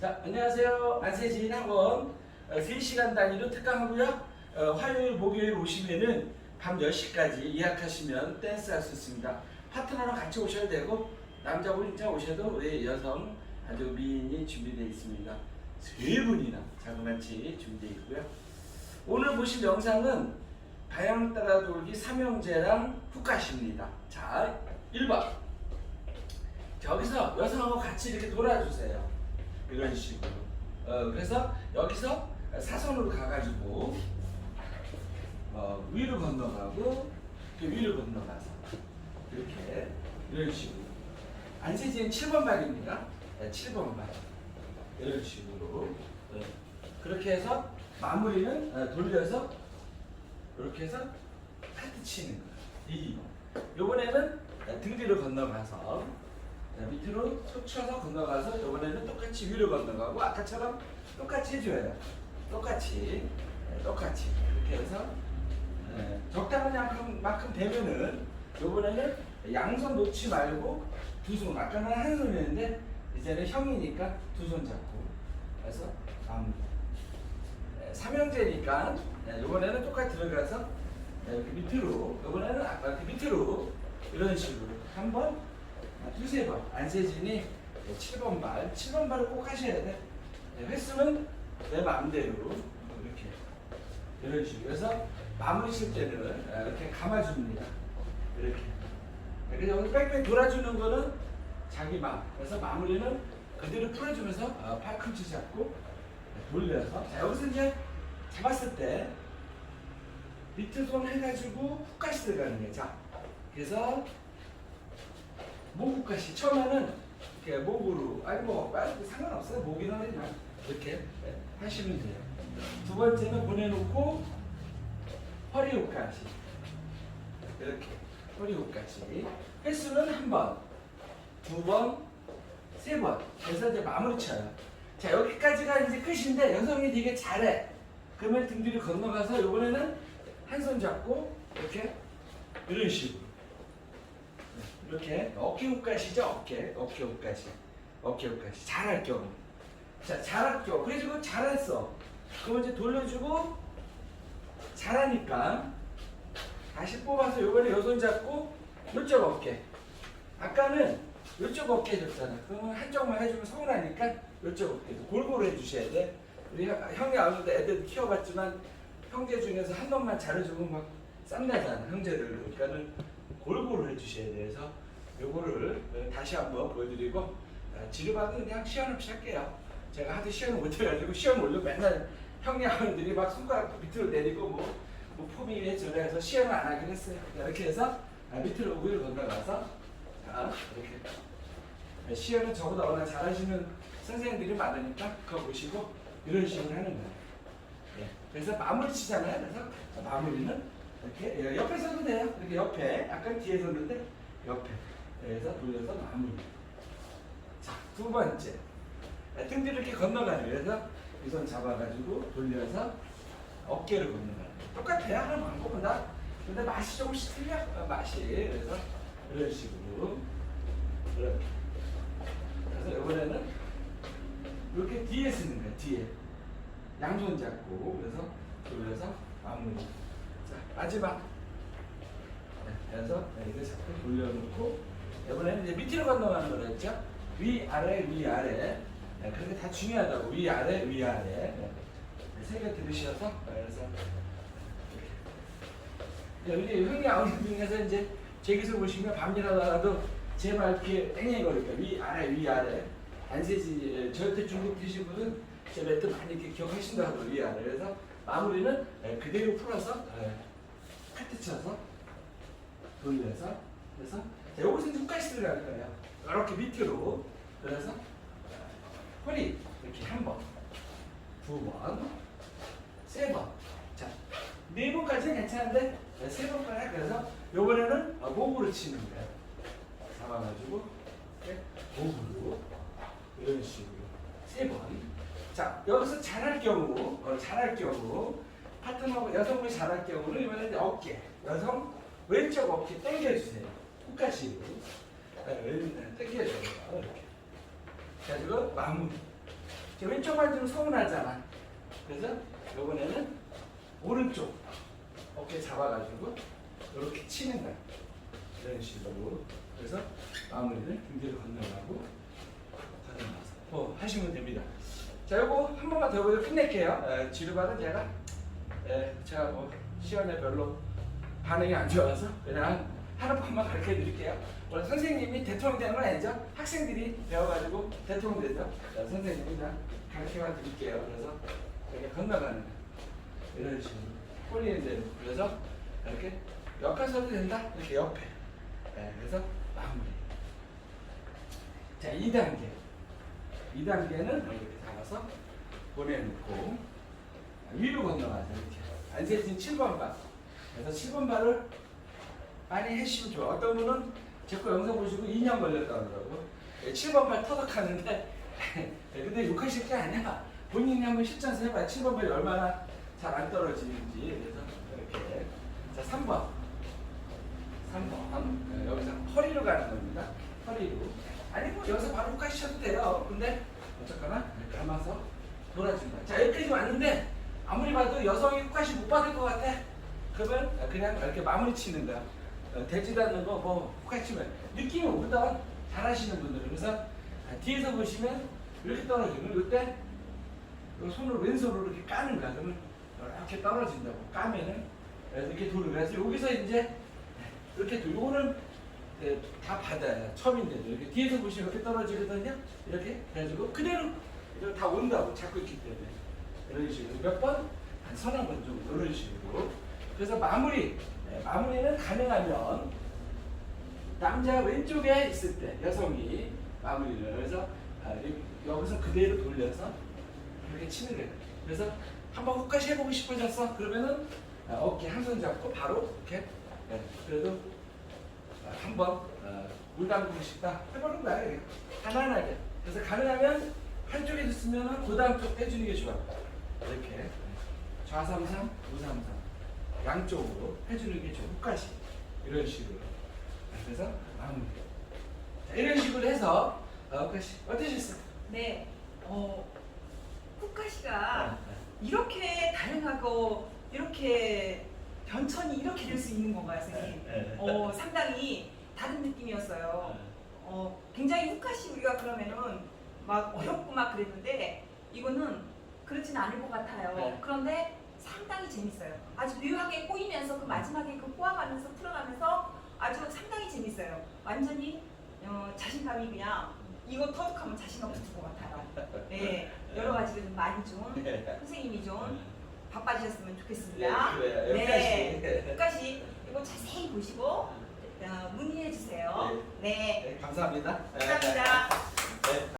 자, 안녕하세요. 안세진 학원 어, 3시간 단위로 특강하고요. 어, 화요일, 목요일 오시면은 밤 10시까지 예약하시면 댄스 할 수 있습니다. 파트너랑 같이 오셔도 되고 남자 혼자 오셔도 우리 여성 아주 미인이 준비되어 있습니다. 세 분이나 자그마치 준비되어 있고요. 오늘 보실 영상은 다양 따라 돌기 삼형제랑 훅가십니다. 자, 1번. 여기서 여성하고 같이 이렇게 돌아주세요. 이런 식으로. 어, 그래서 여기서 사선으로 가가지고 어, 위로 건너가고 이렇게 위로 건너가서 이렇게 이런 식으로. 안세진 7번 발입니다. 네, 7번 발. 이런 식으로. 네. 그렇게 해서 마무리는 어, 돌려서 이렇게 해서 카트 치는 거예요. 2번. 요번에는 어, 등 뒤로 건너가서 자, 밑으로 속 쳐서 건너가서 이번에는 똑같이 위로 건너가고 아까처럼 똑같이 해줘요. 똑같이. 네, 똑같이. 이렇게 해서 네, 적당한 만큼, 만큼 되면은 이번에는 양손 놓지 말고 두 손 아까는 한 손이었는데 이제는 형이니까 두 손 잡고 그래서 마무리 네, 삼형제니까 네, 이번에는 똑같이 들어가서 네, 이렇게 밑으로 이번에는 아까 밑으로 이런 식으로 한번 아, 두세 번. 안세진이 7번 발 7번 발을 꼭 하셔야 돼. 네, 횟수는 내 마음대로 이렇게 이런 식으로. 그래서 마무리 칠 때는 아, 이렇게 감아줍니다. 이렇게. 그래서 여기 빽빽 돌아주는 거는 자기 마음. 그래서 마무리는 그대로 풀어주면서 어, 팔꿈치 잡고 돌려서. 자 여기서 이제 잡았을 때 밑에 손 해가지고 훅까지 들어가는 거예요. 자 그래서 목국가시 처음에는 이렇게 목으로 아니 뭐 빨리 상관없어요 목이나 이렇게 네, 하시면 돼요 두 번째는 보내놓고 허리 옷까지 이렇게 허리 옷까지 횟수는 한 번, 두 번, 세 번. 그래서 이제 마무리 쳐요. 자 여기까지가 이제 끝인데 여성이 되게 잘해. 그러면 등 뒤로 건너가서 이번에는 한 손 잡고 이렇게 이런 식으로 이렇게 어깨 옷까지죠? 어깨 어깨 옷까지. 어깨 옷까지. 잘할 경우 자 잘할 경우 그래가지고 잘했어. 그러면 이제 돌려주고 잘하니까 다시 뽑아서 요번에 요 손 잡고 요쪽 어깨. 아까는 요쪽 어깨 해줬잖아. 그러면 한쪽만 해주면 서운하니까 요쪽 어깨도 골고루 해주셔야 돼. 우리 형- 형이 아무래도 애들 키워봤지만 형제 중에서 한 놈만 잘해주면 막 쌈나잖아 형제들 그러니까는 골고루 해주셔야 돼서 요거를 다시 한번 보여드리고 아, 지르박은 그냥 시연 없이 할게요. 제가 하도 시연을 못해가지고 시연 올려 맨날 형님들이 막 손가락 밑으로 내리고 뭐, 뭐 폼이 저래서 시연을 안 하긴 했어요. 이렇게 해서 아, 밑으로 위로 건너가서 자 이렇게. 아, 시연은 저보다 워낙 잘하시는 선생님들이 많으니까 그거 보시고 이런 식으로 하는 거예요. 예, 그래서 마무리 치잖아요 그래서 자, 마무리는 이렇게 예, 옆에 서도 돼요. 이렇게 옆에. 아까 뒤에 섰는데 옆에. 그래서 돌려서 마무리. 자 두 번째. 아, 등 뒤로 이렇게 건너가는 거예요 그래서 이 손 잡아가지고 돌려서 어깨를 건너가는 거예요. 똑같아요. 하나 방법은 근데 맛이 조금씩 틀려. 어, 맛이. 그래서 이런 식으로. 이렇게. 그래서 이번에는 이렇게 뒤에 쓰는 거야 뒤에. 양손 잡고. 그래서 돌려서 마무리. 자 마지막. 네, 그래서 네, 이거 잡고 돌려놓고 이번에는 이제 밑으로 건너가는 거라 했죠? 위 아래 위 아래. 네, 그렇게 다 중요하다고. 위 아래 위 아래. 네. 세개 들으셔서 네, 그래서 네, 우리 흥이 아우님 중에서 이제 제기서 보시면 밤이라도 제말 귀에 땡땡거리니까 위 아래 위 아래. 안세지 저한테 중국 드신 분은 제 멘트 많이 이렇게 기억하신다 하더라고요 위 아래. 그래서 마무리는 네, 그대로 풀어서 네, 카트 쳐서 돌려서 그래서 자, 여기서 이제 끝까지 들어갈 거예요 이렇게 밑으로 그래서 허리 이렇게 한 번, 두 번, 세 번. 자, 네 번까지는 괜찮은데 네, 세 번까지 그래서 요번에는 어, 목으로 치는 거예요. 잡아가지고 이렇게 목으로 이런 식으로 세 번. 자, 여기서 잘할 경우, 어, 잘할 경우 파트너 여성분이 잘할 경우는 이번에 어깨, 여성 왼쪽 어깨 당겨주세요. 끝까지 네, 왼 당겨줘요. 이렇게. 가지고 마무리. 저 왼쪽만 좀 서운하잖아. 그래서 이번에는 오른쪽 어깨 잡아가지고 이렇게 치는 거야. 이런 식으로. 그래서 마무리를 등뒤로 건너가고 건너가서 뭐 하시면 됩니다. 자, 요거 한 번만 더 보고 끝낼게요. 에, 지루발은 제가 에, 제가 뭐 시간에 별로 반응이 안 좋아서 그냥 하는 법만 가르쳐 드릴게요. 원래 선생님이 대통령 되는 건 아니죠. 학생들이 배워가지고 대통령 되죠. 자, 선생님이 그냥 가르쳐만 드릴게요. 그래서 이렇게 건너가는. 이런 식으로 꼴리는 대로. 그래서 이렇게 옆에서도 된다. 이렇게 옆에. 네, 그래서 마무리. 자, 2단계. 2단계는 이렇게 잡아서 보내놓고 위로 건너가죠. 이렇게. 안세진 7번 발. 그래서 7번 발을 많이 해주시면 좋아. 어떤 분은 제 거 영상 보시고 2년 걸렸다고 그러더라고. 7번 발 터득하는데 근데 욕하실 게 아니야. 본인이 한번 실전에서 해봐. 7번 발이 얼마나 잘 안 떨어지는지. 그래서 이렇게. 자, 3번. 3번. 여기서 허리로 가는 겁니다. 허리로. 아니 뭐 여기서 바로 훅하셔도 돼요. 근데 어쨌거나 감아서 돌아준다. 자 여기까지 왔는데 아무리 봐도 여성이 훅까지 못 받을 것 같아. 그러면 그냥 이렇게 마무리 치는 거야. 어, 되지도 않는 거뭐 훅까지 치면 느낌이 오르다 잘하시는 분들은 그래서 아, 뒤에서 보시면 이렇게 떨어지고 이때 요 손으로 왼손으로 이렇게 까는 거야. 그러면 이렇게 떨어진다고 까면은 이렇게 거야. 그래서 여기서 이제 이렇게 도 요거는 예, 다 받아요. 처음인데도 이렇게 뒤에서 보시면 이렇게 떨어지거든요. 이렇게 해가지고 그대로 다 온다고 잡고 있기 때문에 이런 식으로 몇 번? 한 서너 번 정도 이런 식으로 그래서 마무리 예, 마무리는 가능하면 남자 왼쪽에 있을 때 여성이 마무리를 그래서 아, 이- 여기서 그대로 돌려서 이렇게 치는 거예요. 그래서 한번 끝까지 해보고 싶어졌어. 그러면은 아, 어깨 한 손 잡고 바로 이렇게 예, 그래도 아, 한번 어, 물 담그고 싶다 해보는 거야. 편안하게 그래서 가능하면 한쪽에 있으면 그 다음 쪽 해주는 게 좋아 이렇게. 좌삼삼 우삼삼. 양쪽으로 해주는 게 끝까지 이런 식으로. 그래서 마무리 자, 이런 식으로 해서 어, 끝까지 어떠셨어? 네, 어, 아, 후카시가 이렇게 다양하고 이렇게 변천이 이렇게 될 수 있는 건가요, 선생님? 네. 어, 상당히 다른 느낌이었어요. 어, 굉장히 후카시 우리가 그러면은 막 어렵고 막 그랬는데 이거는 그렇진 않을 것 같아요. 네. 그런데 상당히 재밌어요. 아주 묘하게 꼬이면서 그 마지막에 그 꼬아가면서 풀어가면서 아주 상당히 재밌어요. 완전히 어, 자신감이 그냥 이거 터득하면 자신감 붙을 것 같아요. 네, 여러 가지로 좀 많이 좀 선생님이 좀 바빠지셨으면 좋겠습니다. 네, 그래요. 네. 끝까지 이거 자세히 보시고 어, 문의해 주세요. 네. 네, 감사합니다. 감사합니다.